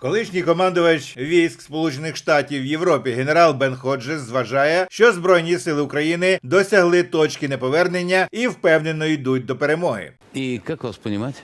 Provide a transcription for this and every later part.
Колишній командувач військ Сполучених Штатів в Європі генерал Бен Ходжес зважає, що Збройні сили України досягли точки неповернення і впевнено йдуть до перемоги. И как вас понимать?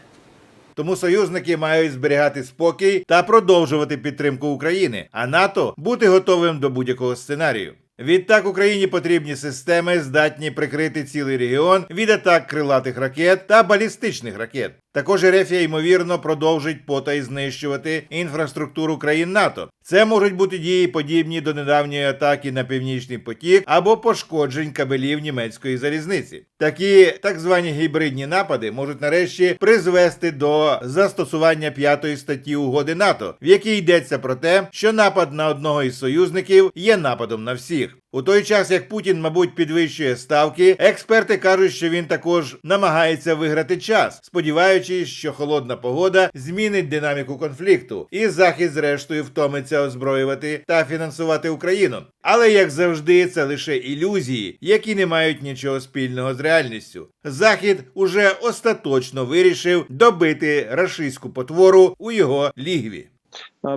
Тому союзники мають зберігати спокій та продовжувати підтримку України, а НАТО бути готовим до будь-якого сценарію. Відтак Україні потрібні системи, здатні прикрити цілий регіон від атак крилатих ракет та балістичних ракет. Також Ерефія, ймовірно, продовжить потай знищувати інфраструктуру країн НАТО. Це можуть бути дії подібні до недавньої атаки на північний потік або пошкоджень кабелів німецької залізниці. Такі так звані гібридні напади можуть нарешті призвести до застосування п'ятої статті угоди НАТО, в якій йдеться про те, що напад на одного із союзників є нападом на всіх. У той час, як Путін, мабуть, підвищує ставки, експерти кажуть, що він також намагається виграти час, сподіваючись, що холодна погода змінить динаміку конфлікту, і захід, зрештою, втомиться озброювати та фінансувати Україну. Але як завжди, це лише ілюзії, які не мають нічого спільного з реальністю. Захід уже остаточно вирішив добити рашистську потвору у його лігві.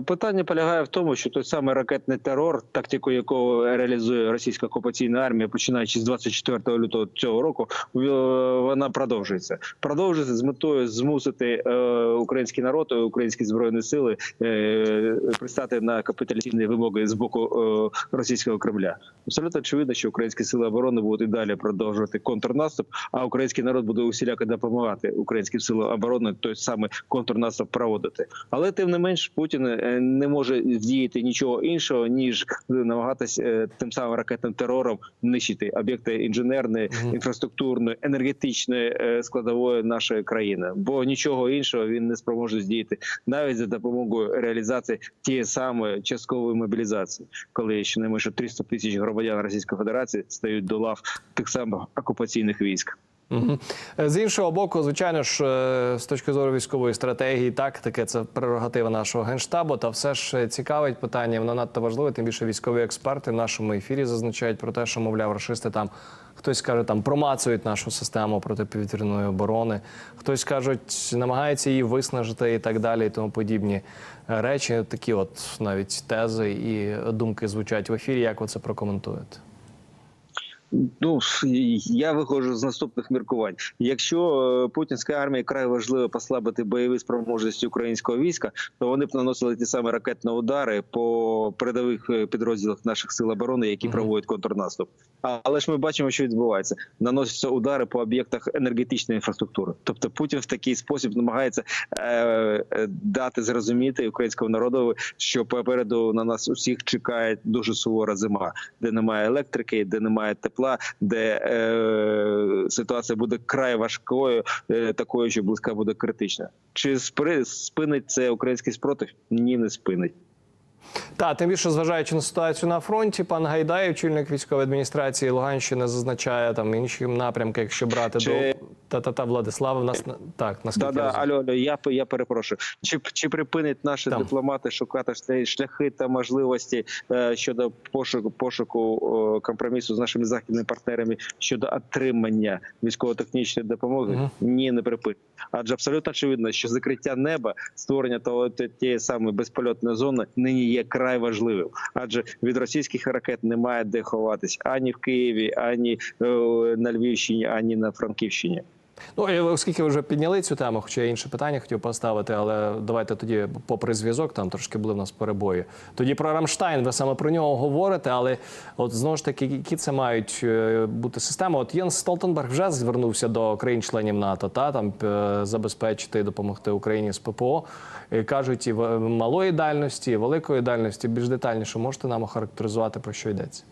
Питання полягає в тому, що той самий ракетний терор, тактику якого реалізує російська окупаційна армія, починаючи з 24 лютого цього року, вона продовжується. Продовжується з метою змусити е, український народ, е, українські збройні сили е, пристати на капіталістичні вимоги з боку е, російського Кремля. Абсолютно очевидно, що українські сили оборони будуть і далі продовжувати контрнаступ, а український народ буде усіляко допомагати українським силам оборони той самий контрнаступ проводити. Але тим не менш Путін е, не може вдіяти нічого іншого ніж намагатись е, тим самим ракетним терором нищити об'єкти інженерної, інфраструктурної, енергетичної е, складової нашої країни. Бо нічого іншого він не спроможе здіяти навіть за допомогою реалізації тієї самої часткової мобілізації, коли щонайменше 300 тисяч громадян Російської Федерації стають до лав тих самих окупаційних військ. Е, З іншого боку, звичайно ж, е, з точки зору військової стратегії, тактики, це прерогатива нашого генштабу. Та все ж е, цікавить питання. Воно надто важливе. Тим більше військові експерти в нашому ефірі зазначають про те, що мовляв, рашисти там хтось каже, там промацують нашу систему протиповітряної оборони, хтось кажуть, намагається її виснажити і так далі, і тому подібні речі. Такі, от навіть тези і думки звучать в ефірі. Як ви це прокоментуєте? Ну я виходжу з наступних міркувань. Якщо е, путінська армія край важливо послабити бойові спроможності українського війська, то вони б наносили ті самі ракетні удари по передових е, підрозділах наших сил оборони, які проводять контрнаступ. Але ж ми бачимо, що відбувається. Наносяться удари по об'єктах енергетичної інфраструктури. Тобто Путін в такий спосіб намагається е, е, дати зрозуміти українському народу, що попереду на нас усіх чекає дуже сувора зима, де немає електрики, де немає тепла, де е, ситуація буде край важкою, е, такою, що близька буде критична. Чи спри, спинить це український спротив? Ні, не спинить. Та тим більше зважаючи на ситуацію на фронті, пан Гайдай, очільник військової адміністрації Луганщини, зазначає там інші напрямки, якщо брати Чи- до та та та Владислава. В нас так наскільки Да, да, алло, алло, я я перепрошую. Чи чи припинять наші Там. дипломати шукати шляхи та можливості е, щодо пошуку пошуку е, компромісу з нашими західними партнерами щодо отримання військово-технічної допомоги? Мгм. Ні, не припинять. Адже абсолютно очевидно, що закриття неба, створення того тієї самої безпольотної зони нині є край важливим. Адже від російських ракет немає де ховатись ані в Києві, ані е, на Львівщині, ані на Франківщині. Ну оскільки ви вже підняли цю тему, хоча я інше питання хотів поставити, але давайте тоді, попри зв'язок, там трошки були в нас перебої. Тоді про Рамштайн, ви саме про нього говорите, але от знову ж таки, які це мають е, бути системи? От Єнс Столтенберг вже звернувся до країн-членів НАТО, та там е, забезпечити і допомогти Україні з ППО. І кажуть, і в- малої дальності, і великої дальності, більш детальніше можете нам охарактеризувати про що йдеться?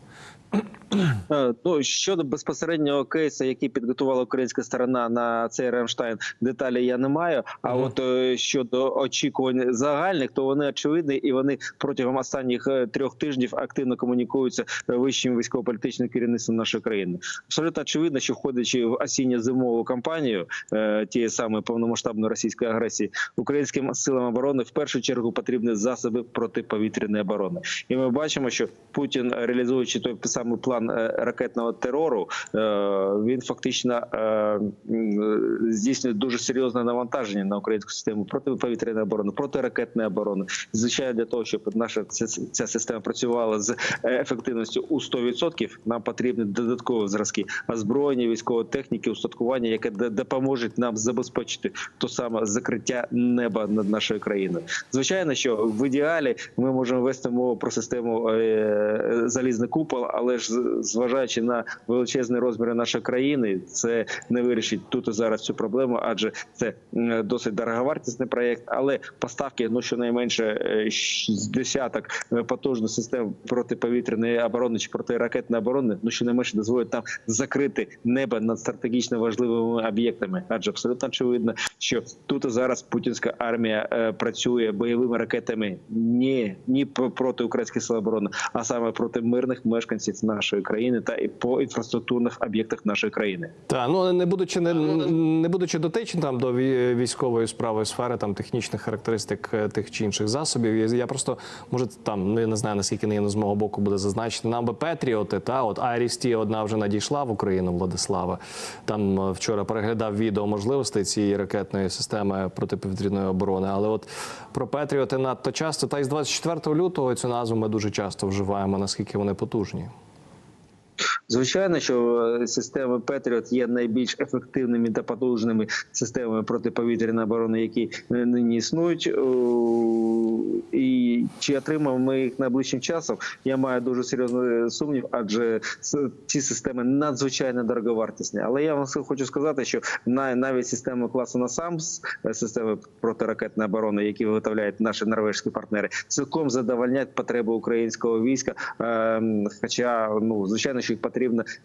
Е, Ну щодо безпосереднього кейсу, який підготувала українська сторона на цей Рамштайн, деталі я не маю. А Мгм. от е, щодо очікувань загальних, то вони очевидні, і вони протягом останніх е, трьох тижнів активно комунікуються вищим військово-політичним керівництвом нашої країни. Абсолютно очевидно, що входячи в осінньо-зимову кампанію е, тієї самої повномасштабної російської агресії, українським силам оборони в першу чергу потрібні засоби протиповітряної оборони. І ми бачимо, що Путін реалізуючи той самий план ракетного терору е, він фактично е, здійснює дуже серйозне навантаження на українську систему протиповітряної оборони, протиракетної оборони. Звичайно, для того, щоб наша ця, система працювала з е, ефективністю у 100%, нам потрібні додаткові зразки озброєння, військової техніки, устаткування, яке допоможе нам забезпечити то саме закриття неба над нашою країною. Звичайно, що в ідеалі ми можемо вести мову про систему е, залізний купол, але ж зважаючи на величезні розміри нашої країни, це не вирішить тут і зараз цю проблему, адже це досить дороговартісний проєкт. Але поставки, ну щонайменше е, з десяток е, потужних систем протиповітряної оборони чи протиракетної оборони, ну щонайменше дозволить нам закрити небо над стратегічно важливими об'єктами. Адже абсолютно очевидно, що тут і зараз путінська армія е, працює бойовими ракетами не, не проти українських сил оборони, а саме проти мирних мешканців нашої країни та і по інфраструктурних об'єктах нашої країни. Та ну не будучи не, не будучи дотичним там до вій- військової справи сфери, там технічних характеристик е, тих чи інших засобів. Я, я просто може там не, не знаю наскільки не з мого боку буде зазначити. Нам би Петріоти, та от Айрісті одна вже надійшла в Україну, Владислава. Там е, вчора переглядав відео можливостей цієї ракетної системи протиповітряної оборони. Але от про Петріоти надто часто, та й з 24 лютого цю назву ми дуже часто вживаємо, наскільки вони потужні. Звичайно, що е, системи Петріот є найбільш ефективними та потужними системами протиповітряної оборони, які е, нині існують. І чи отримаємо ми їх найближчим часом? Я маю дуже серйозний сумнів, адже ці системи надзвичайно дороговартісні. Але я вам хочу сказати, що на- навіть системи класу НАСАМС, е, системи протиракетної оборони, які виготовляють наші норвежські партнери, цілком задовольняють потреби українського війська. Ем, Хоча, ну звичайно, що їх потрібно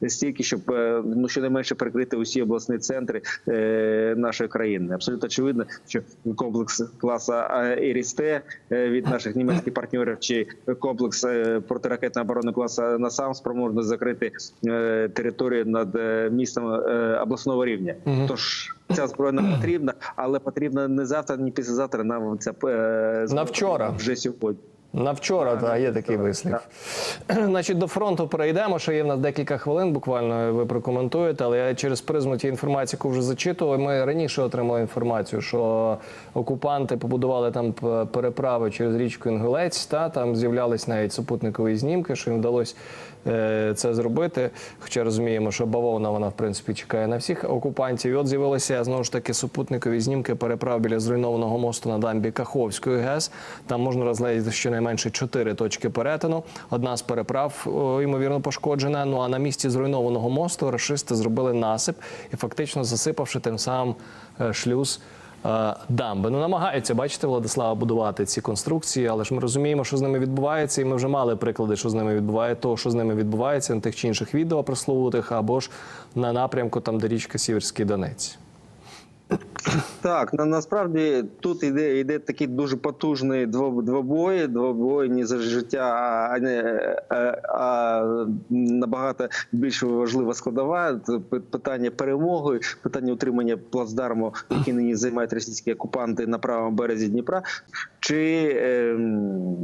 стільки, щоб е, ну щонайменше прикрити усі обласні центри е, нашої країни. Абсолютно очевидно, що комплекс класу Ерісте від наших німецьких партнерів чи комплекс е, протиракетної оборони класу НАСАМ спроможний закрити е, територію над е, містом е, обласного рівня. Тож ця зброя нам потрібна, але потрібна не завтра, ні післязавтра. Нам ця е, зброя вчора. вже сьогодні. На вчора, так, є такий вислів. Значить, до фронту перейдемо. Ще є в нас декілька хвилин, буквально ви прокоментуєте, але я через призму тієї інформації, яку вже зачитував, ми раніше отримали інформацію, що окупанти побудували там переправи через річку Інгулець, та там з'являлись навіть супутникові знімки, що їм вдалося е, це зробити. Хоча розуміємо, що бавовна вона в принципі чекає на всіх окупантів. І от з'явилися знову ж таки супутникові знімки переправ біля зруйнованого мосту на дамбі Каховської ГЕС. Там можна розглядіти щонайменше чотири точки перетину. Одна з переправ ймовірно пошкоджена. Ну а на місці зруйнованого мосту рашисти зробили насип і фактично засипавши тим самим е, шлюз. е, Дамби ну намагаються бачите, Владислава будувати ці конструкції, але ж ми розуміємо, що з ними відбувається, і ми вже мали приклади, що з ними відбувається, того, що з ними відбувається на тих чи інших відео прословутих, або ж на напрямку, там де річка Сіверський Донець. Так, на, насправді тут іде, іде такий дуже потужний дво- двобой, двобой не за життя, а, а, а набагато більш важлива складова. Питання перемоги, питання утримання плацдарму, який нині займають російські окупанти на правому березі Дніпра. Чи ем,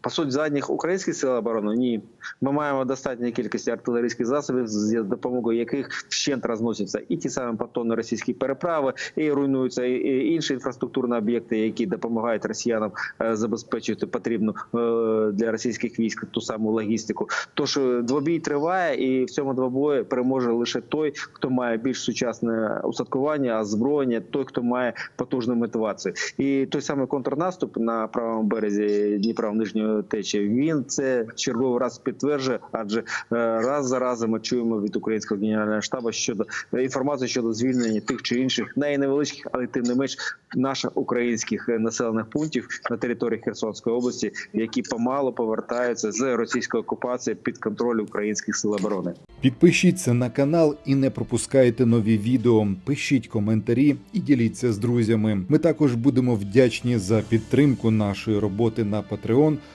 по суті задніх українських сил оборони? Ні. Ми маємо достатньо кількості артилерійських засобів, з допомогою яких вщент розносяться і ті самі понтонні російські переправи, і руйнуються і- інші інфраструктурні об'єкти, які допомагають росіянам е, забезпечити потрібну е, для російських військ ту саму логістику. Тож е, двобій триває, і в цьому двобої переможе лише той, хто має більш сучасне устаткування, озброєння, той, хто має потужну мотивацію. І той самий контрнаступ на правому березі Дніпра в нижньої течії, він це черговий раз підтверджує, адже е, раз за разом ми чуємо від українського генерального штабу щодо е, інформації щодо звільнення тих чи інших найневеличких, але тим не менш наших українських е, населених пунктів на території Херсонської області, які помало повертаються з російської окупації під контроль українських сил оборони. Підпишіться на канал і не пропускайте нові відео. Пишіть коментарі і діліться з друзями. Ми також будемо вдячні за підтримку нашої роботи на Patreon